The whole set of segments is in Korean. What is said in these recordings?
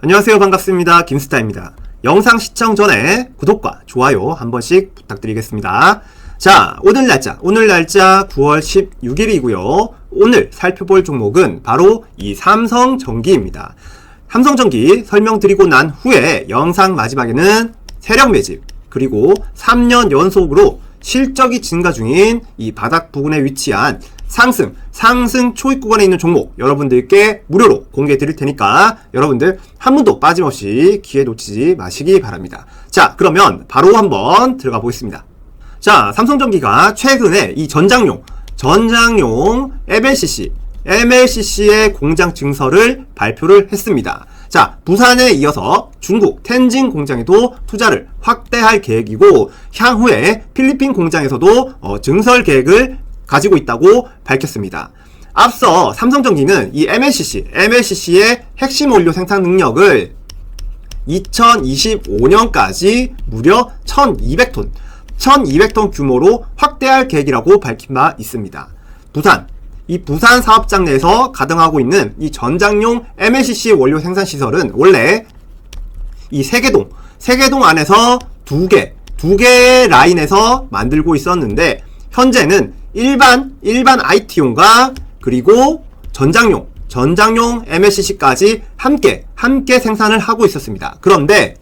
안녕하세요. 반갑습니다. 김스타입니다. 영상 시청 전에 구독과 좋아요 한 번씩 부탁드리겠습니다. 자, 오늘 날짜, 오늘 날짜 9월 16일이고요. 오늘 살펴볼 종목은 바로 이 삼성전기입니다. 삼성전기 설명드리고 난 후에 영상 마지막에는 세력 매집, 그리고 3년 연속으로 실적이 증가 중인 이 바닥 부근에 위치한 상승, 상승 초입 구간에 있는 종목 여러분들께 무료로 공개해 드릴 테니까 여러분들 한 분도 빠짐없이 기회 놓치지 마시기 바랍니다. 자, 그러면 바로 한번 들어가 보겠습니다. 자, 삼성전기가 최근에 이 전장용, 전장용 MLCC, MLCC의 공장 증설을 발표를 했습니다. 자, 부산에 이어서 중국 텐진 공장에도 투자를 확대할 계획이고 향후에 필리핀 공장에서도 어, 증설 계획을 가지고 있다고 밝혔습니다. 앞서 삼성전기는 이 MLCC, MLCC의 핵심 원료 생산 능력을 2025년까지 무려 1200톤, 1200톤 규모로 확대할 계획이라고 밝힌 바 있습니다. 부산, 이 부산 사업장 내에서 가동하고 있는 이 전장용 MLCC 원료 생산 시설은 원래 이 세계동, 세계동 안에서 두 개, 두 개의 라인에서 만들고 있었는데 현재는 일반 일반 IT용과 그리고 전장용 전장용 MLCC까지 함께 함께 생산을 하고 있었습니다. 그런데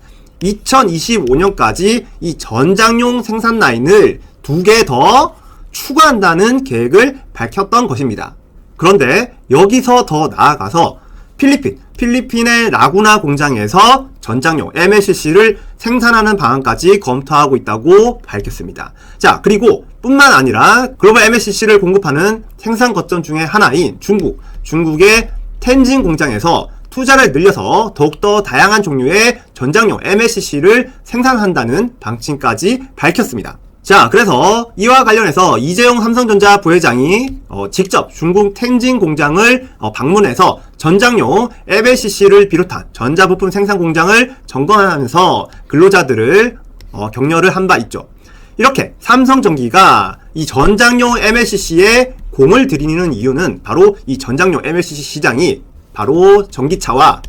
2025년까지 이 전장용 생산 라인을 두 개 더 추가한다는 계획을 밝혔던 것입니다. 그런데 여기서 더 나아가서 필리핀, 필리핀의 라구나 공장에서 전장용 MLCC를 생산하는 방안까지 검토하고 있다고 밝혔습니다. 자, 그리고 뿐만 아니라 글로벌 MLCC를 공급하는 생산 거점 중에 하나인 중국, 중국의 텐진 공장에서 투자를 늘려서 더욱더 다양한 종류의 전장용 MLCC를 생산한다는 방침까지 밝혔습니다. 자, 그래서 이와 관련해서 이재용 삼성전자 부회장이 어, 직접 중국 텐진 공장을 어, 방문해서 전장용 LCC를 비롯한 전자부품 생산 공장을 점검하면서 근로자들을 어, 격려를 한 바 있죠. 이렇게 삼성전기가 이 전장용 MLCC에 공을 들이는 이유는 바로 이 전장용 MLCC 시장이 바로 전기차와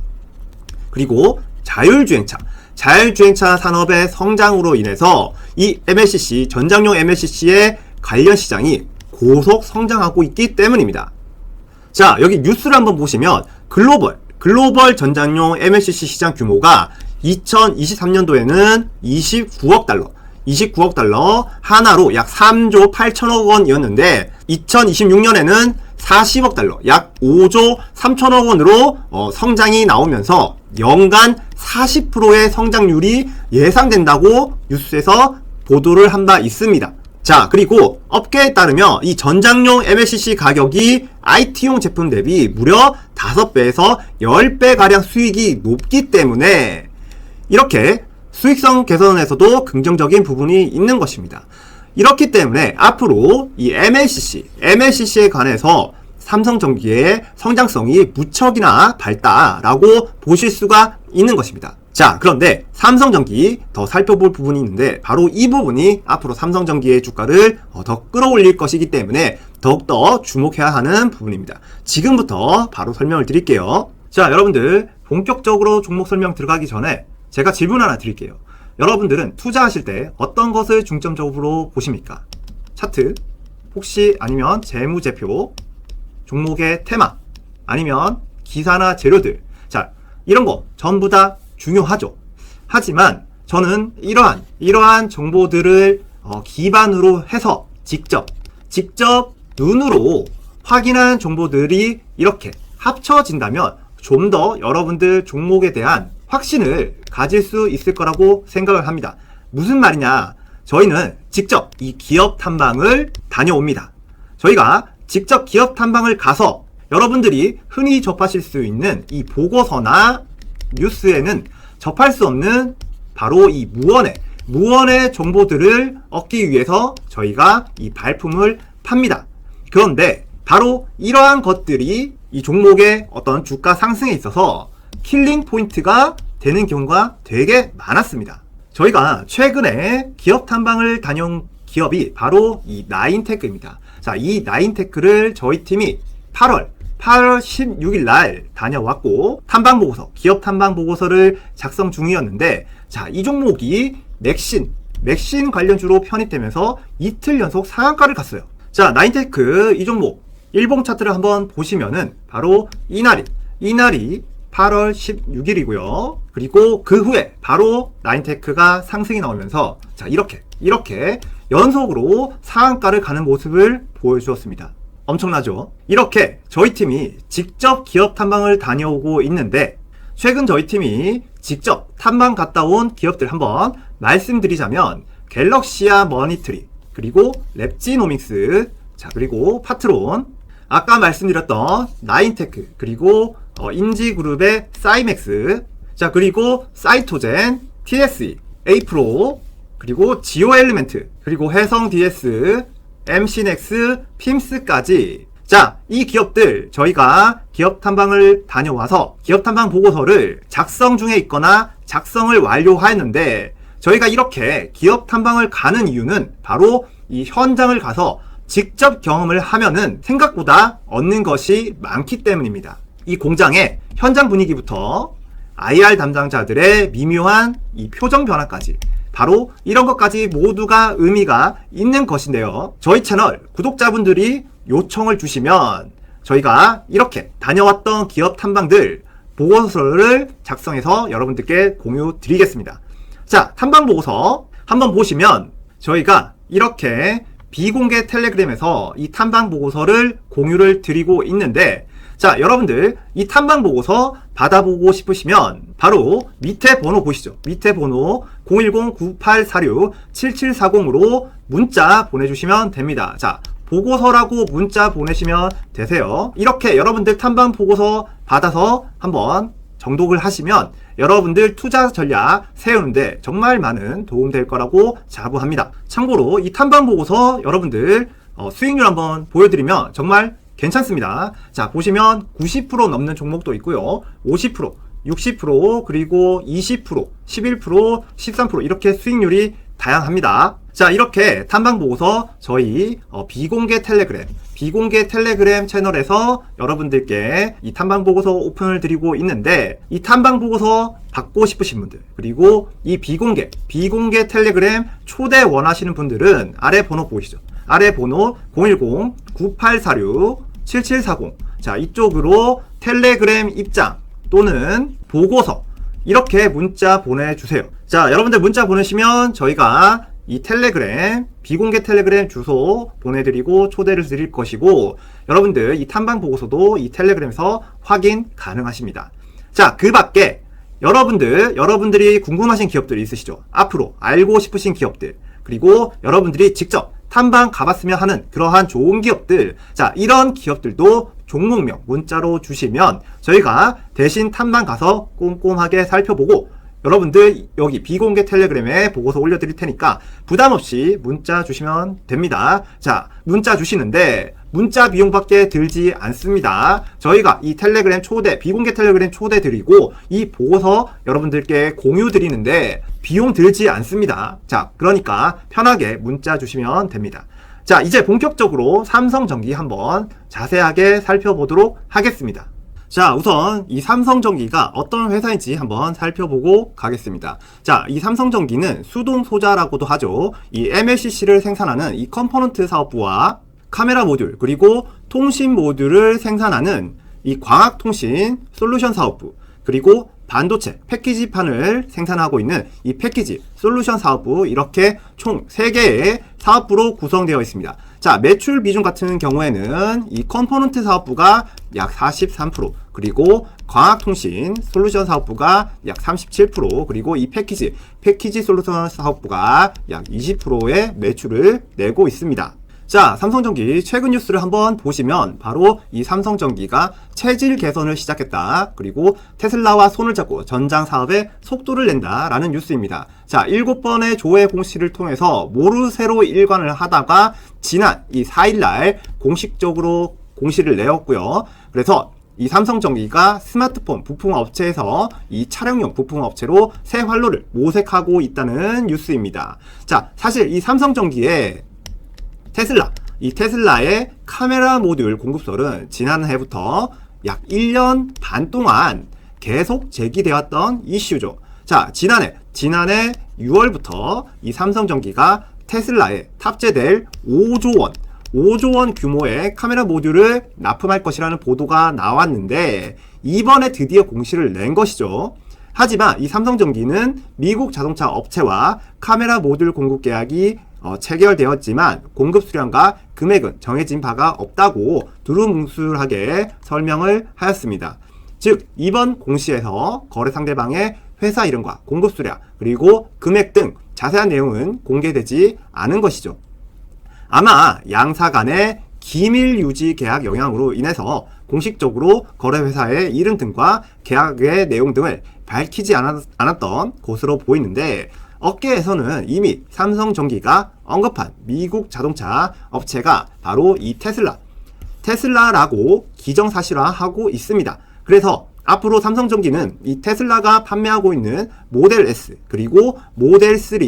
그리고 자율주행차, 자율주행차 산업의 성장으로 인해서 이 MLCC, 전장용 MLCC의 관련 시장이 고속 성장하고 있기 때문입니다. 자, 여기 뉴스를 한번 보시면 글로벌, 글로벌 전장용 MLCC 시장 규모가 2023년도에는 29억 달러, 29억 달러 하나로 약 3조 8천억 원이었는데 2026년에는 40억 달러, 약 5조 3천억 원으로 어, 성장이 나오면서 연간 40%의 성장률이 예상된다고 뉴스에서 보도를 한 바 있습니다. 자, 그리고 업계에 따르면 이 전장용 MLCC 가격이 IT용 제품 대비 무려 5배에서 10배가량 수익이 높기 때문에 이렇게 수익성 개선에서도 긍정적인 부분이 있는 것입니다. 이렇기 때문에 앞으로 이 MLCC, MLCC에 관해서 삼성전기의 성장성이 무척이나 밝다라고 보실 수가 있는 것입니다. 자, 그런데 삼성전기 더 살펴볼 부분이 있는데 바로 이 부분이 앞으로 삼성전기의 주가를 어, 더 끌어올릴 것이기 때문에 더욱더 주목해야 하는 부분입니다. 지금부터 바로 설명을 드릴게요. 자, 여러분들 본격적으로 종목 설명 들어가기 전에 제가 질문 하나 드릴게요. 여러분들은 투자하실 때 어떤 것을 중점적으로 보십니까? 차트, 혹시 아니면 재무제표, 종목의 테마, 아니면 기사나 재료들. 자, 이런 거 전부 다 중요하죠. 하지만 저는 이러한, 이러한 정보들을 어, 기반으로 해서 직접, 직접 눈으로 확인한 정보들이 이렇게 합쳐진다면 좀 더 여러분들 종목에 대한 확신을 가질 수 있을 거라고 생각을 합니다. 무슨 말이냐? 저희는 직접 이 기업 탐방을 다녀옵니다. 저희가 직접 기업 탐방을 가서 여러분들이 흔히 접하실 수 있는 이 보고서나 뉴스에는 접할 수 없는 바로 이 무언의 무언의 정보들을 얻기 위해서 저희가 이 발품을 팝니다. 그런데 바로 이러한 것들이 이 종목의 어떤 주가 상승에 있어서 킬링 포인트가 되는 경우가 되게 많았습니다. 저희가 최근에 기업 탐방을 다녀온 기업이 바로 이 나인테크입니다. 자, 이 나인테크를 저희 팀이 8월 8월 16일 날 다녀왔고 탐방 보고서, 기업 탐방 보고서를 작성 중이었는데 자, 이 종목이 맥신, 맥신 관련주로 편입되면서 이틀 연속 상한가를 갔어요. 자, 나인테크 이 종목 일봉 차트를 한번 보시면은 바로 이날이 이날이 8월 16일이고요. 그리고 그 후에 바로 나인테크가 상승이 나오면서 자, 이렇게 이렇게 연속으로 상한가를 가는 모습을 보여주었습니다. 엄청나죠? 이렇게 저희 팀이 직접 기업 탐방을 다녀오고 있는데 최근 저희 팀이 직접 탐방 갔다 온 기업들 한번 말씀드리자면 갤럭시아 머니트리 그리고 랩지노믹스 자 그리고 파트론 아까 말씀드렸던 나인테크 그리고 어, 인지그룹의 사이맥스 자 그리고 사이토젠 TSE 에이프로 그리고 지오 엘리멘트 그리고 해성 DS MC넥스 핌스까지 자, 이 기업들 저희가 기업 탐방을 다녀와서 기업 탐방 보고서를 작성 중에 있거나 작성을 완료하였는데 저희가 이렇게 기업 탐방을 가는 이유는 바로 이 현장을 가서 직접 경험을 하면은 생각보다 얻는 것이 많기 때문입니다. 이 공장의 현장 분위기부터 IR 담당자들의 미묘한 이 표정 변화까지 바로 이런 것까지 모두가 의미가 있는 것인데요. 저희 채널 구독자분들이 요청을 주시면 저희가 이렇게 다녀왔던 기업 탐방들 보고서를 작성해서 여러분들께 공유 드리겠습니다. 자, 탐방 보고서 한번 보시면 저희가 이렇게 비공개 텔레그램에서 이 탐방 보고서를 공유를 드리고 있는데 자, 여러분들 이 탐방 보고서 받아보고 싶으시면 바로 밑에 번호 보시죠. 밑에 번호 010-9846-7740으로 문자 보내주시면 됩니다. 자, 보고서라고 문자 보내시면 되세요. 이렇게 여러분들 탐방 보고서 받아서 한번 정독을 하시면 여러분들 투자 전략 세우는데 정말 많은 도움 될 거라고 자부합니다. 참고로 이 탐방 보고서 여러분들 어, 수익률 한번 보여드리면 정말 괜찮습니다. 자, 보시면 90% 넘는 종목도 있고요. 50%, 60%, 그리고 20%, 11%, 13% 이렇게 수익률이 다양합니다. 자, 이렇게 탐방 보고서 저희 어, 비공개 텔레그램, 비공개 텔레그램 채널에서 여러분들께 이 탐방 보고서 오픈을 드리고 있는데 이 탐방 보고서 받고 싶으신 분들 그리고 이 비공개, 비공개 텔레그램 초대 원하시는 분들은 아래 번호 보이시죠? 아래 번호 010-9846-7740 자, 이쪽으로 텔레그램 입장 또는 보고서 이렇게 문자 보내주세요. 자, 여러분들 문자 보내시면 저희가 이 텔레그램, 비공개 텔레그램 주소 보내드리고 초대를 드릴 것이고, 여러분들 이 탐방 보고서도 이 텔레그램에서 확인 가능하십니다. 자, 그 밖에 여러분들, 여러분들이 궁금하신 기업들이 있으시죠? 앞으로 알고 싶으신 기업들, 그리고 여러분들이 직접 탐방 가봤으면 하는 그러한 좋은 기업들, 자, 이런 기업들도 종목명 문자로 주시면 저희가 대신 탐방 가서 꼼꼼하게 살펴보고 여러분들 여기 비공개 텔레그램에 보고서 올려드릴 테니까 부담 없이 문자 주시면 됩니다. 자, 문자 주시는데 문자 비용밖에 들지 않습니다. 저희가 이 텔레그램 초대, 비공개 텔레그램 초대 드리고 이 보고서 여러분들께 공유 드리는데 비용 들지 않습니다. 자, 그러니까 편하게 문자 주시면 됩니다. 자, 이제 본격적으로 삼성전기 한번 자세하게 살펴보도록 하겠습니다. 자, 우선 이 삼성전기가 어떤 회사인지 한번 살펴보고 가겠습니다. 자, 이 삼성전기는 수동 소자라고도 하죠. 이 MLCC를 생산하는 이 컴포넌트 사업부와 카메라 모듈, 그리고 통신 모듈을 생산하는 이 광학통신 솔루션 사업부, 그리고 반도체 패키지판을 생산하고 있는 이 패키지 솔루션 사업부 이렇게 총 3개의 사업부로 구성되어 있습니다. 자, 매출 비중 같은 경우에는 이 컴포넌트 사업부가 약 43%, 그리고 광학통신 솔루션 사업부가 약 37%, 그리고 이 패키지, 패키지 솔루션 사업부가 약 20%의 매출을 내고 있습니다. 자, 삼성전기 최근 뉴스를 한번 보시면 바로 이 삼성전기가 체질 개선을 시작했다. 그리고 테슬라와 손을 잡고 전장 사업에 속도를 낸다라는 뉴스입니다. 자, 7번의 조회 공시를 통해서 모르쇠로 일관을 하다가 지난 이 4일 날 공식적으로 공시를 내었고요. 그래서 이 삼성전기가 스마트폰 부품 업체에서 이 차량용 부품 업체로 새 활로를 모색하고 있다는 뉴스입니다. 자, 사실 이 삼성전기에 테슬라, 이 테슬라의 카메라 모듈 공급설은 지난해부터 약 1년 반 동안 계속 제기되었던 이슈죠. 자, 지난해, 지난해 6월부터 이 삼성전기가 테슬라에 탑재될 5조 원, 5조 원 규모의 카메라 모듈을 납품할 것이라는 보도가 나왔는데 이번에 드디어 공시를 낸 것이죠. 하지만 이 삼성전기는 미국 자동차 업체와 카메라 모듈 공급 계약이 어, 체결되었지만 공급 수량과 금액은 정해진 바가 없다고 두루뭉술하게 설명을 하였습니다. 즉 이번 공시에서 거래 상대방의 회사 이름과 공급 수량 그리고 금액 등 자세한 내용은 공개되지 않은 것이죠. 아마 양사 간의 기밀 유지 계약 영향으로 인해서 공식적으로 거래회사의 이름 등과 계약의 내용 등을 밝히지 않았, 던 것으로 보이는데 업계에서는 이미 삼성전기가 언급한 미국 자동차 업체가 바로 이 테슬라, 테슬라라고 기정사실화하고 있습니다. 그래서 앞으로 삼성전기는 이 테슬라가 판매하고 있는 모델 S 그리고 모델 3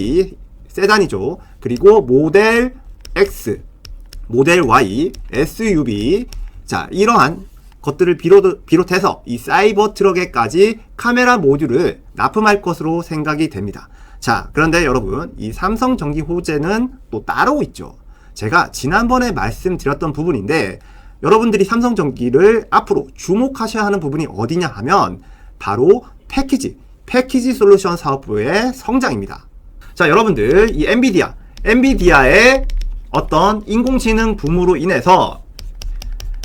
세단이죠. 그리고 모델 X, 모델 Y, SUV 자 이러한 것들을 비롯, 비롯 해서 이 사이버 트럭에까지 카메라 모듈을 납품할 것으로 생각이 됩니다. 자, 그런데 여러분, 이 삼성 전기 호재는 또 따로 있죠. 제가 지난번에 말씀드렸던 부분인데, 여러분들이 삼성 전기를 앞으로 주목하셔야 하는 부분이 어디냐 하면, 바로 패키지, 패키지 솔루션 사업부의 성장입니다. 자, 여러분들, 이 엔비디아, 엔비디아의 어떤 인공지능 붐으로 인해서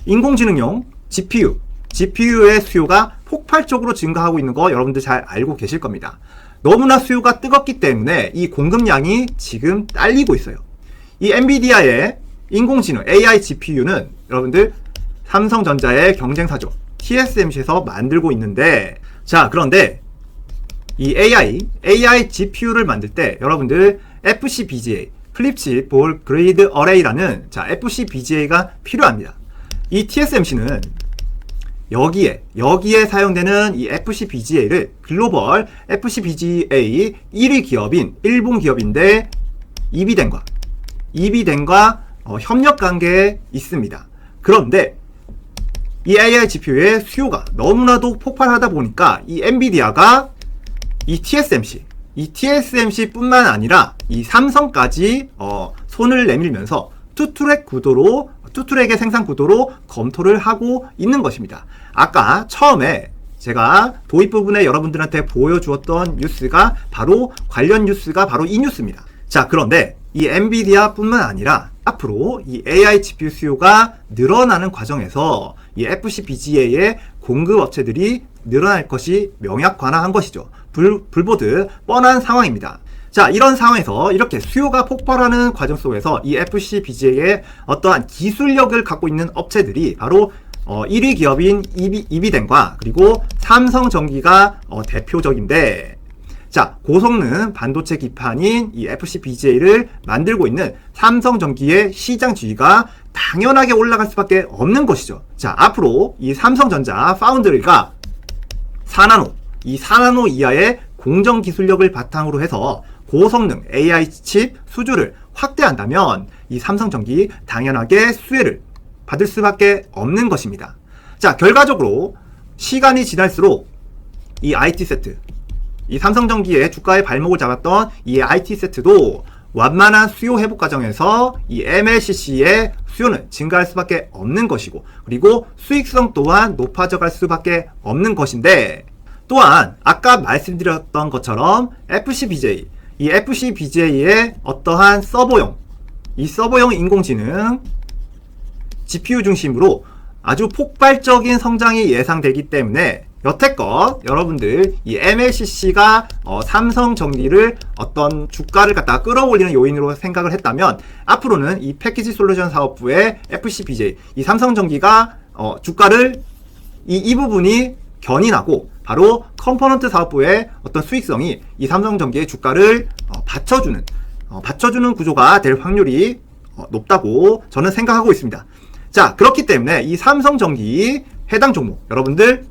인공지능용 GPU, GPU의 수요가 폭발적으로 증가하고 있는 거 여러분들 잘 알고 계실 겁니다. 너무나 수요가 뜨겁기 때문에 이 공급량이 지금 딸리고 있어요. 이 엔비디아의 인공지능 AI GPU는 여러분들 삼성전자의 경쟁사죠. TSMC에서 만들고 있는데 자 그런데 이 AI, AI GPU를 만들 때 여러분들 FCBGA, 플립칩 볼 그레이드 어레이라는 자 FCBGA가 필요합니다. 이 TSMC는 여기에 여기에 사용되는 이 FCBGA를 글로벌 FCBGA 1위 기업인 일본 기업인데 이비덴과 이비덴과 어, 협력 관계에 있습니다. 그런데 이 AI GPU의 수요가 너무나도 폭발하다 보니까 이 엔비디아가 이 TSMC 이 TSMC뿐만 아니라 이 삼성까지 어, 손을 내밀면서 투트랙 구도로 투트랙의 생산 구도로 검토를 하고 있는 것입니다. 아까 처음에 제가 도입 부분에 여러분들한테 보여주었던 뉴스가 바로 관련 뉴스가 바로 이 뉴스입니다. 자, 그런데 이 엔비디아 뿐만 아니라 앞으로 이 AI GPU 수요가 늘어나는 과정에서 이 FCBGA의 공급 업체들이 늘어날 것이 명약관화한 것이죠. 불, 불보듯 뻔한 상황입니다. 자, 이런 상황에서 이렇게 수요가 폭발하는 과정 속에서 이 FCBGA의 어떠한 기술력을 갖고 있는 업체들이 바로 어, 1위 기업인 이비, 이비덴과 그리고 삼성전기가 어, 대표적인데 자, 고성능 반도체 기판인 이 FCBGA를 만들고 있는 삼성전기의 시장 지위가 당연하게 올라갈 수밖에 없는 것이죠. 자, 앞으로 이 삼성전자 파운드리가 4나노, 이 4나노 이하의 공정 기술력을 바탕으로 해서 고성능 AI 칩 수주를 확대한다면 이 삼성전기 당연하게 수혜를 받을 수밖에 없는 것입니다. 자, 결과적으로 시간이 지날수록 이 IT 세트, 이 삼성전기의 주가의 발목을 잡았던 이 IT 세트도 완만한 수요 회복 과정에서 이 MLCC의 수요는 증가할 수밖에 없는 것이고 그리고 수익성 또한 높아져 갈 수밖에 없는 것인데 또한 아까 말씀드렸던 것처럼 FCBJ 이 FCBJ의 어떠한 서버용, 이 서버용 인공지능 GPU 중심으로 아주 폭발적인 성장이 예상되기 때문에 여태껏 여러분들 이 MLCC가 어, 삼성 전기를 어떤 주가를 갖다 끌어올리는 요인으로 생각을 했다면 앞으로는 이 패키지 솔루션 사업부의 FCBJ 이 삼성 전기가 어, 주가를 이, 이 부분이 견인하고 바로 컴포넌트 사업부의 어떤 수익성이 이 삼성전기의 주가를 어, 받쳐주는 어, 받쳐주는 구조가 될 확률이 어, 높다고 저는 생각하고 있습니다. 자 그렇기 때문에 이 삼성전기 해당 종목 여러분들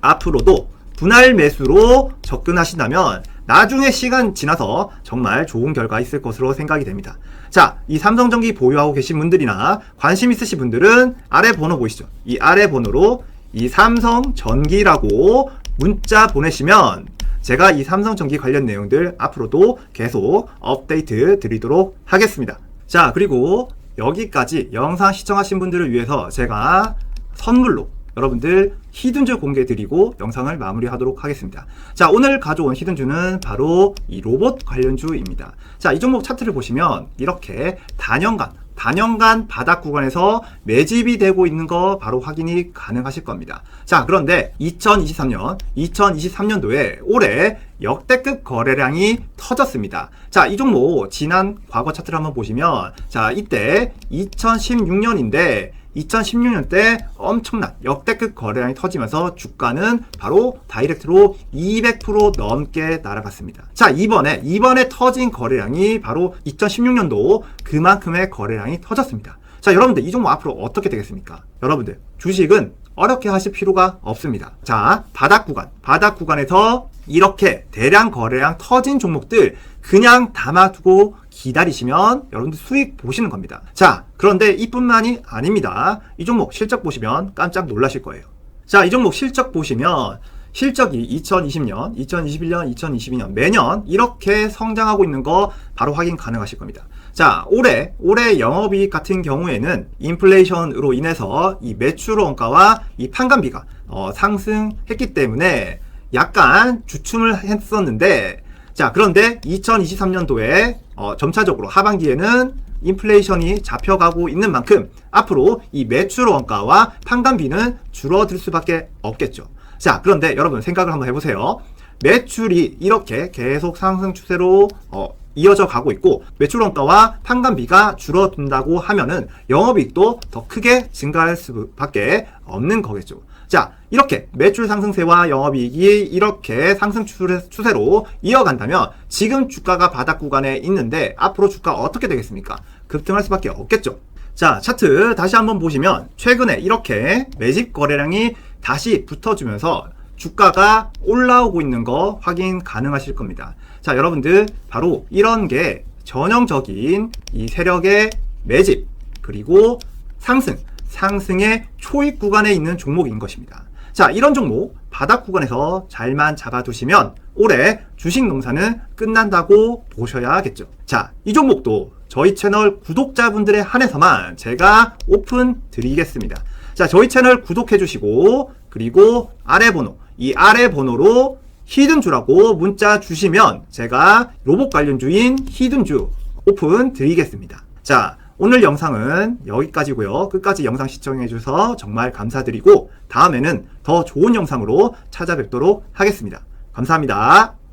앞으로도 분할 매수로 접근하신다면 나중에 시간 지나서 정말 좋은 결과 있을 것으로 생각이 됩니다. 자, 이 삼성전기 보유하고 계신 분들이나 관심 있으신 분들은 아래 번호 보이시죠? 이 아래 번호로 이 삼성 전기라고 문자 보내시면 제가 이 삼성 전기 관련 내용들 앞으로도 계속 업데이트 드리도록 하겠습니다. 자, 그리고 여기까지 영상 시청하신 분들을 위해서 제가 선물로 여러분들 히든주 공개 드리고 영상을 마무리하도록 하겠습니다. 자, 오늘 가져온 히든주는 바로 이 로봇 관련주입니다. 자, 이 종목 차트를 보시면 이렇게 단연간 단연간 바닥 구간에서 매집이 되고 있는 거 바로 확인이 가능하실 겁니다. 자, 그런데 2023년, 2023년도에 올해 역대급 거래량이 터졌습니다. 자, 이 종목 지난 과거 차트를 한번 보시면 자, 이때 2016년인데 2016년 때 엄청난 역대급 거래량이 터지면서 주가는 바로 다이렉트로 200% 넘게 날아갔습니다. 자, 이번에, 이번에 터진 거래량이 바로 2016년도 그만큼의 거래량이 터졌습니다. 자, 여러분들, 이 종목 앞으로 어떻게 되겠습니까? 여러분들, 주식은 어렵게 하실 필요가 없습니다. 자, 바닥 구간, 바닥 구간에서 이렇게 대량 거래량 터진 종목들 그냥 담아두고 기다리시면 여러분들 수익 보시는 겁니다. 자, 그런데 이뿐만이 아닙니다. 이 종목 실적 보시면 깜짝 놀라실 거예요. 자, 이 종목 실적 보시면 실적이 2020년, 2021년, 2022년 매년 이렇게 성장하고 있는 거 바로 확인 가능하실 겁니다. 자, 올해, 올해 영업이익 같은 경우에는 인플레이션으로 인해서 이 매출 원가와 이 판관비가 어, 상승했기 때문에 약간 주춤을 했었는데 자, 그런데 2023년도에 어, 점차적으로 하반기에는 인플레이션이 잡혀가고 있는 만큼 앞으로 이 매출 원가와 판관비는 줄어들 수밖에 없겠죠. 자, 그런데 여러분 생각을 한번 해보세요. 매출이 이렇게 계속 상승 추세로 어, 이어져 가고 있고 매출 원가와 판관비가 줄어든다고 하면은 영업이익도 더 크게 증가할 수밖에 없는 거겠죠. 자, 이렇게 매출 상승세와 영업이익이 이렇게 상승 추세- 추세로 이어간다면 지금 주가가 바닥 구간에 있는데 앞으로 주가 어떻게 되겠습니까? 급등할 수밖에 없겠죠. 자, 차트 다시 한번 보시면 최근에 이렇게 매집 거래량이 다시 붙어주면서 주가가 올라오고 있는 거 확인 가능하실 겁니다. 자, 여러분들 바로 이런 게 전형적인 이 세력의 매집 그리고 상승, 상승의 초입 구간에 있는 종목인 것입니다. 자, 이런 종목 바닥 구간에서 잘만 잡아두시면 올해 주식 농사는 끝난다고 보셔야겠죠. 자, 이 종목도 저희 채널 구독자분들에 한해서만 제가 오픈 드리겠습니다. 자, 저희 채널 구독해 주시고 그리고 아래 번호, 이 아래 번호로 히든주라고 문자 주시면 제가 로봇 관련 주인 히든주 오픈 드리겠습니다. 자, 오늘 영상은 여기까지고요. 끝까지 영상 시청해 주셔서 정말 감사드리고 다음에는 더 좋은 영상으로 찾아뵙도록 하겠습니다. 감사합니다.